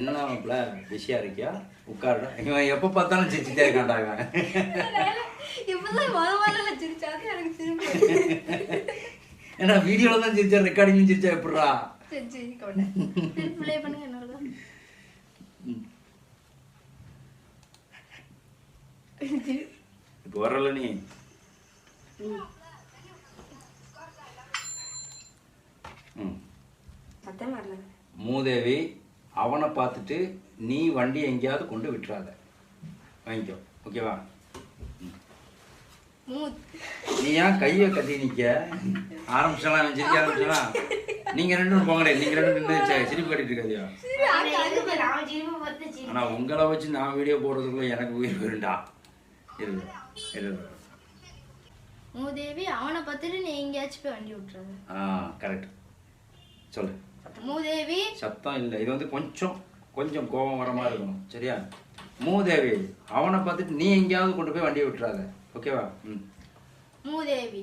என்ன மாப்பிள்ள பிஸியா இருக்கியா? உட்காரு இவன் எப்போ பார்த்தாலும் சிரிச்சுட்டே எனக்கு சிரிப்பு ஏன்னா வீடியோல தான் சிரிச்சா ரெக்கார்டிங் சிரிச்சா என்னோட இப்போ வரல நீ. மூதேவி அவனை பார்த்துட்டு நீ வண்டி எங்கேயாவது கொண்டு விட்டுறாத. வாங்கிக்கோ. ஓகேவா? மூத். நீ ஏன் கையை கட்டி நிக்க? ஆரம்பிச்சலாம் சிரிக்க ஆரம்பிச்சலாம் நீங்க ரெண்டு பேரும் போங்களே நீங்க ரெண்டு பேரும் நின்னு சரி, சிரிப்பு கட்டிட்டு இருக்காதியா ஆனா உங்களை வச்சு நான் வீடியோ போடுறதுக்குள்ள எனக்கு உயிர் வருண்டா இரு இரு மூதேவி அவனை பார்த்துட்டு நீ எங்கேயாச்சும் போய் வண்டி விட்டுறாங்க ஆ கரெக்ட். சொல்லு. மூதேவி. சத்தம் இல்லை. இது வந்து கொஞ்சம் கொஞ்சம் கோபம் வர மாதிரி இருக்கணும். சரியா? மூதேவி அவனை பார்த்துட்டு நீ எங்கேயாவது கொண்டு போய் வண்டியை விட்டுறாத. ஓகேவா ம். மூதேவி.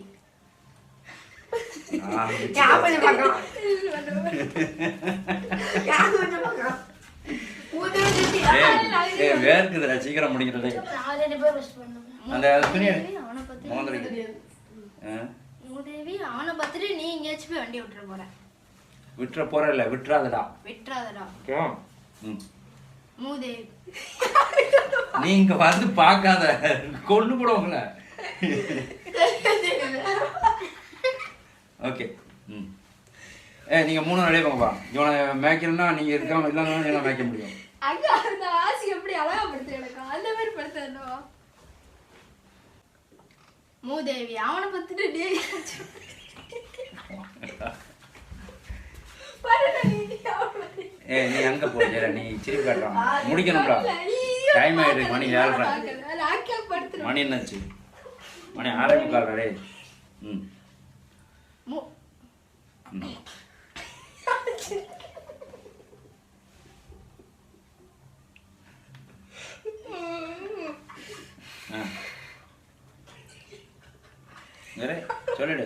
வேர்க்குதுடா சீக்கிரம் முடிக்கிறதே. அந்த மோந்திரிக்கு. மூதேவி. அவனை பார்த்துட்டு நீ எங்கேயாச்சும் போய் வண்டி விட்டுற போற. விட்டுற போற இல்லை விட்டுறாதடா. விட்டுறாதடா. ஓகேவா ம். மூதேவி நீ இங்க வந்து பார்க்காத கொண்டு போடுவாங்கள ஓகே. ம். ஏ நீங்க மூணு நாளே போங்கப்பா இவனை மேய்க்கணும்னா நீங்க இருக்காம இல்லைன்னா என்ன மேய்க்க முடியும். அங்க அந்த ஆசி எப்படி அழகா படுத்து எனக்கு? அந்த மாதிரி படுத்தணும் மூதேவி அவனை பார்த்துட்டு நீ எங்கேயாச்சும் பாருடா நீ அவனை பார்த்து. ஏ நீ அங்க போய் நீ சிரிப்பு காட்டுறான் முடிக்கணும்டா. டைம் ஆயிடுது மணி ஏழ்றேன் மணி என்னாச்சு? மணி ஆறே முக்கால் ரே ம். சொல்லிடு.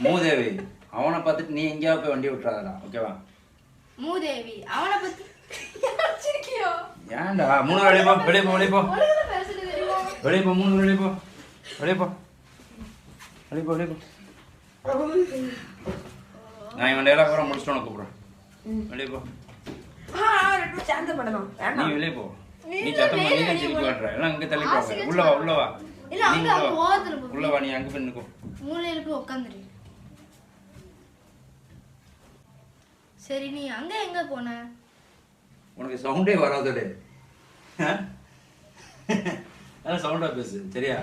மூதேவி அவனை பார்த்துட்டு நீ எங்கேயாவது போய் வண்டி விட்டுறாதடா ஓகேவா மூதேவி அவனை பத்தி ஏன்டா மூணு வெளியே போ வெளியே போ வெளியே போ. வெளியே போ மூணு வெளியே போ. வெளியே போ. வெளியே போ வெளியே போ. நான் இவன் டேலாக் வர முடிச்சுட்டு உனக்கு கூப்பிடுறேன். வெளியே போ. நீ வெளியே போ. நீ சத்தம் பண்ணி தான் சிரிக்க மாட்டற எல்லாம் அங்க தள்ளி போங்க உள்ள வா உள்ள வா. உள்ள வா நீ அங்க போய் நிக்கோ மூலையில போய் உட்காந்துரு சரி நீ அங்க எங்க போன? உனக்கு சவுண்டே வராதடே. அதான் சவுண்டா பேசு சரியா?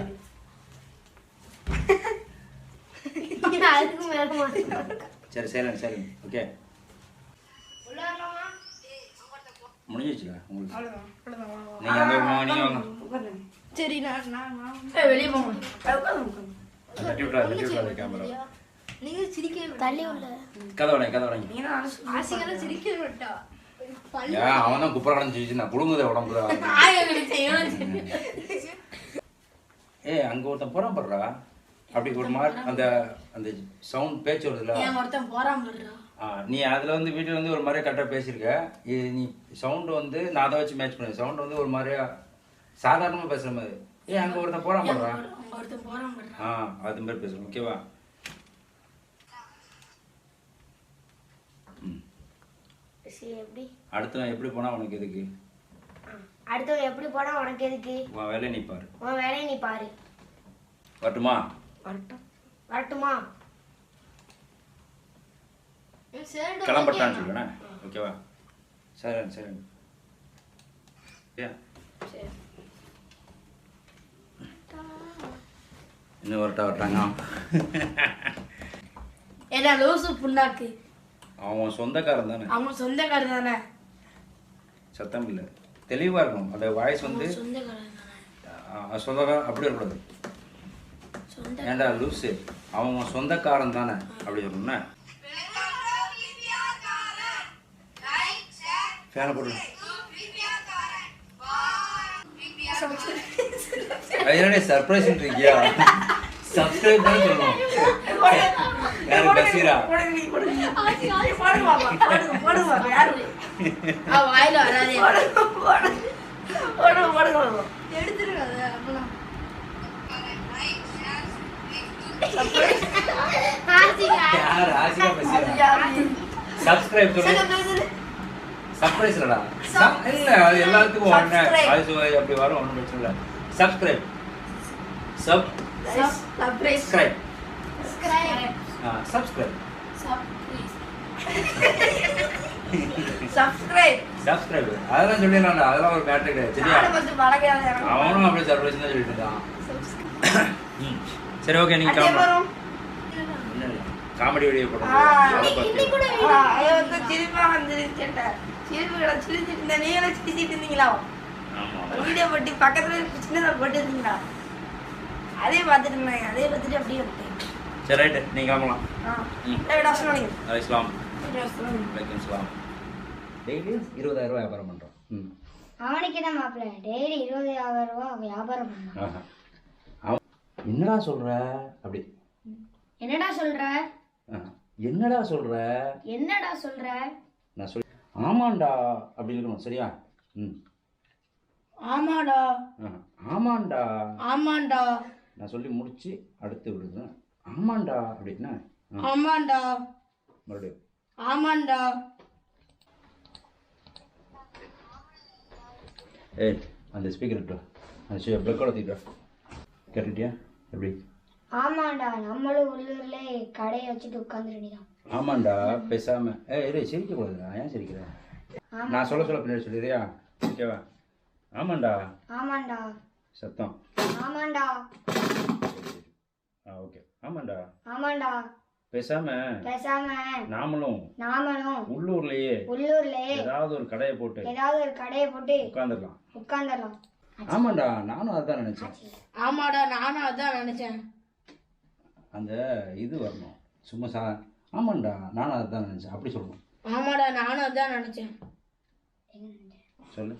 சரி. சரி சரி ஓகே முடிஞ்சிச்சுல உங்களுக்கு. சரி நான் வெளியே போங்க. கேமரா நீங்க சிரிக்கவே தள்ளி உள்ள கதை உடைங்க கதை உடைங்க. ஆசிகளை சிரிக்க விட்டா அவன் தான் குப்பரை கடைஞ்சி நான் குடுங்குத உடம்புல ஏய் அங்க ஒருத்தன் போறான் படுறா அப்படி ஒரு மாதிரி அந்த அந்த சவுண்ட் பேச்சு வருதுல்ல ஒருத்தன் போறான் நீ அதில் வந்து வீட்டில் வந்து ஒரு மாதிரியா கரெக்டாக பேசியிருக்க. இது நீ சவுண்டு வந்து நான் அதை வச்சு மேட்ச் பண்ணு சவுண்டு வந்து ஒரு மாதிரியா சாதாரணமாக பேசுகிற மாதிரி. ஏய் அங்கே ஒருத்தன் போகிறான் போடுறான் ஆ அது மாதிரி பேசணும் ஓகேவா ம் சரி எப்படி? அடுத்து நான் எப்படி போனால் உனக்கு எதுக்கு? அடுத்தவன் எப்படி போனா உனக்கு எதுக்கு? உன் வேலையை நீ பாரு. உன் வேலையை நீ பாரு. வரட்டுமா? வரட்டும். வரட்டுமா? சரி கிளம்பட்டான்னு சொல்லுவேண்ணே ஓகேவா? சரி சரி. இன்னும் வரட்டா வரட்டாங்க ஏடா லூசு புண்ணாக்கு. அவன் சொந்தக்காரன் தானே? அவன் சொந்தக்காரர் தானே? சத்தம் இல்லை. தெளிவாக இருக்கணும். அந்த வாய்ஸ் வந்து சொந்தக்காரன் அப்படி இருக்கக்கூடாது ஏன்டா லூசு? அவன் உன் சொந்தக்காரன் தானே? அப்படி சொல்லணும்னா. ஃபேனை போட்டு அது என்னடே சர்ப்ரைஸ் இருக்கியா சப்ஸ்கிரைப் பண்ண சொல்லணும் யாரு பசீரா? வாயில வராதே. அதை அப்பலாம். யாரு? ஆசிகா பசீரா சப்ஸ்கிரைப் சொல்லு சர்ப்ரைஸ் இல்லடா. சப்- இல்ல அது எல்லாத்துக்கும் ஒண்ணு. அது அப்படி வரும் ஒன்றும் பிரச்சனை இல்லை. Subscribe sub subscribe subscribe subscribe subscribe subscribe அதெல்லாம் சொல்லிடலாம்டா. அதெல்லாம் ஒரு மேட்டர் கிடையாது. சரியா? அவனும் அப்படியே சர்ப்ரைஸ் தான் சொல்லிட்டு இருந்தான். சரி ஓகே நீங்க காமெடி வீடியோ போடுங்க அதை பார்த்து சிரிப்பா வந்துருச்சுட்ட சிரிப்புகளை சிரிச்சிட்டு இருந்த நீங்களும் சிரிச்சிட்டு இருந்தீங்களா? ஆமா. வீடியோ போட்டு பக்கத்துல சின்னதா போட்டு இருந்தீங்களா? அதே பார்த்துட்டு அதே பார்த்துட்டு அப்படியே விட்டேன் சரி ரைட்டு நீங்க கிளம்பலாம். ஆ. ம். டேவிட் அஸ்லானிங்க அலை இஸ்லாம். டேவிட் அஸ்லானிங்க வலைக்கம் இஸ்லாம் டெய்லி இருபதாயிரம் ரூபாய் வியாபாரம் பண்றோம். ம். அவனுக்கு என்ன மாப்பிள்ள டெய்லி இருபதாயிரம் ரூபா வியாபாரம். அவன் என்னடா சொல்ற? அப்படி. என்னடா சொல்ற? ஆ. என்னடா சொல்ற? என்னடா சொல்ற? நான் சொல் ஆமாண்டா அப்படி இருக்கணும் சரியா? ம். ஆமாடா. ஆமாண்டா. ஆமாண்டா. நான் சொல்லி முடிச்சு அடுத்து விடுது ஆமாண்டா அப்படின்னா ஆமாண்டா. மறுபடியும். ஆமாண்டா. ஏய் அந்த ஸ்பீக்கர் இட்டு அந்த பிளக்கோட தீட்டா கேட்டுட்டியா? எப்படி? ஆமாண்டா நம்மளும் உள்ளூர்ல கடையை வச்சுட்டு உட்காந்துருந்தான் ஆமாண்டா பேசாம. ஏய் இரு சிரிக்க கூடாதுடா. ஏன் சிரிக்கிற நான் சொல்ல சொல்ல பின்னாடி சொல்லிடுறியா? ஓகேவா ஆமாண்டா. ஆமாண்டா. சத்தம். ஆமாண்டா. ஓகே. ஆமாண்டா. ஆமாண்டா. பேசாம பேசாம நாமளும் நாமளும் உள்ளூர்லயே உள்ளூர்ல ஏதாவது ஒரு கடையை போட்டு ஏதாவது ஒரு கடையை போட்டு உட்காந்துடலாம் உட்காந்துடலாம் ஆமாண்டா நானும் அதான் நினைச்சேன். ஆமாடா நானும் அதான் நினைச்சேன். அந்த இது வரணும். சும்மா சா ஆமாண்டா நானும் அதான் நினைச்சேன். அப்படி சொல்லணும். ஆமாடா நானும் அதான் நினைச்சேன். சொல்லு.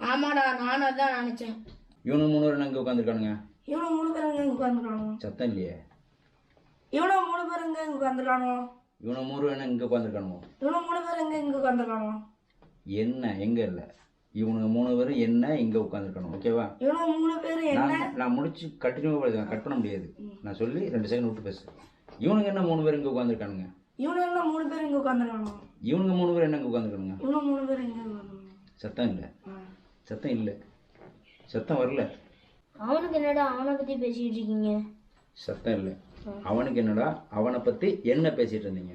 ஆமாடா நானும் அதான் நினைச்சேன். இவனு மூணு அங்கே உட்காந்துருக்கானுங்க இவனும் மூணு பேர் இங்க உட்காந்துருக்கானோ சத்தம் இல்லையே இவனும் மூணு பேர் இங்க இங்க உட்காந்துருக்கானோ இவனு மூணு பேர் இங்கே உட்காந்துருக்கானுங்க இவனும் மூணு பேர் இங்க இங்க உட்காந்துருக்கானோ என்ன? எங்கே இல்லை. இவனுங்க மூணு பேரும் என்ன இங்கே உட்காந்துருக்கணும் ஓகேவா இவனும் மூணு பேர் என்ன? நான் முடிச்சு கண்டினியூ கட் பண்ண முடியாது. நான் சொல்லி ரெண்டு செகண்ட் விட்டு பேசு. இவனுங்க என்ன மூணு பேர் இங்கே உட்காந்துருக்கானுங்க இவனும் என்ன மூணு பேர் இங்க உட்காந்துருக்கானோ இவனுங்க மூணு பேர் என்ன இங்கே உட்காந்துருக்கானுங்க இவனும் மூணு பேர் இங்க உட்காந்துருக்கானோ சத்தம் இல்லை. சத்தம் இல்லை. சத்தம் வரல. அவனுக்கு என்னடா அவனை பத்தி பேசிட்டு இருக்கீங்க? சத்தம் இல்லை. அவனுக்கு என்னடா அவனை பற்றி என்ன பேசிட்டு இருந்தீங்க?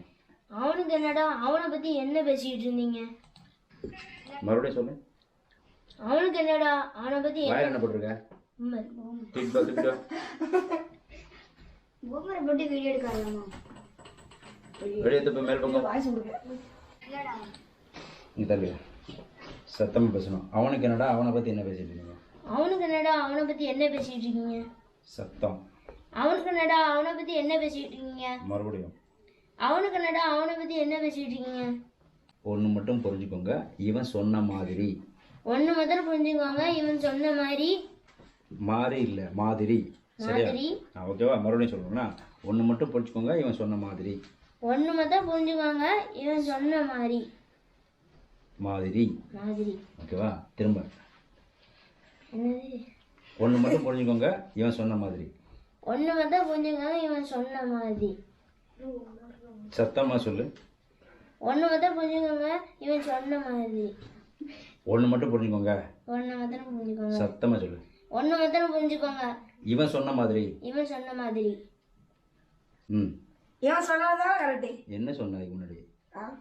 அவனுக்கு என்னடா அவனை பத்தி என்ன பேசிட்டு இருந்தீங்க? மறுபடியும் சொல்லு. அவனுக்கு என்னடா அவனை பத்தி வாயில் என்ன போட்டிருக்க? தூக்கிட்டு வா. பொம்மரை போட்டு வீடியோ எடுக்கலாமா வெளியே தப்பு மேல் பக்கம். நீ தள்ளு. சத்தமாக பேசணும். அவனுக்கு என்னடா அவனை பற்றி என்ன பேசிட்டு இருந்தீங்க? அவனுக்கு என்னடா அவனை பத்தி என்ன பேசிட்டு இருக்கீங்க? சத்தம். அவனுக்கு என்னடா அவனை பத்தி என்ன பேசிட்டு இருக்கீங்க? மறுபடியும். அவனுக்கு என்னடா அவனை பத்தி என்ன பேசிட்டு இருக்கீங்க? ஒன்று மட்டும் புரிஞ்சுக்கோங்க. இவன் சொன்ன மாதிரி. ஒண்ணு முதல்ல புரிஞ்சுக்கோங்க. இவன் சொன்ன மாதிரி. மாறி இல்லை மாதிரி. சரியா? மாதிரி. ஆ, ஓகேவா மறுபடியும் சொல்லணும்னா ஒன்று மட்டும் புரிஞ்சுக்கோங்க. இவன் சொன்ன மாதிரி. ஒண்ணு முதல்ல புரிஞ்சுக்கோங்க. இவன் சொன்ன மாதிரி. மாதிரி. மாதிரி. ஓகேவா திரும்ப. ஒன்று மட்டும் புரிஞ்சுக்கோங்க. இவன் சொன்ன மாதிரி. ஒண்ணு முதல்ல புரிஞ்சுக்கோங்க இவன் சொன்ன மாதிரி. சத்தமாக சொல்லு. ஒண்ணு முதல்ல புரிஞ்சுக்கோங்க இவன் சொன்ன மாதிரி. ஒன்று மட்டும் புரிஞ்சுக்கோங்க. ஒண்ணு முதல்ல புரிஞ்சுக்கோங்க. சத்தமாக சொல்லு. ஒண்ணு முதல்ல புரிஞ்சுக்கோங்க. இவன் சொன்ன மாதிரி. இவன் சொன்ன மாதிரி. ம். இவன் சொன்னதான் கரெக்டு என்ன சொன்ன முன்னாடி?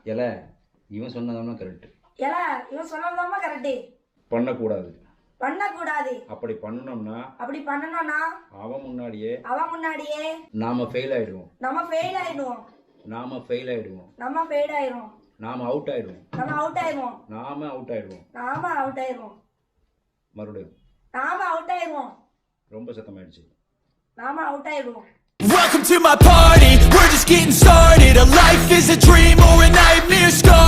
இல. இவன் சொன்னதானா கரெக்ட் ஏல இவன் சொன்னதாம்மா கரெக்டு பண்ணக்கூடாது. பண்ணக்கூடாது. அப்படி பண்ணோம்னா அப்படி பண்ணணும்னா அவன் முன்னாடியே அவன் முன்னாடியே நாம ஃபெயில் ஆயிடுவோம். நம்ம ஃபெயில் ஆயிடுவோம். நாம ஃபெயில் ஆயிடுவோம். நம்ம ஃபெயில் ஆயிடுவோம். நாம அவுட் ஆயிடுவோம். நம்ம அவுட் ஆயிடுவோம். நாம அவுட் ஆயிடுவோம். நாம அவுட் ஆயிடுவோம். மறுபடியும். நாம அவுட் ஆயிடுவோம். ரொம்ப சத்தமாயிடுச்சு. நாம அவுட் ஆயிடுவோம். Welcome to my party, we're just getting started. A life is a dream or a nightmare. Scarred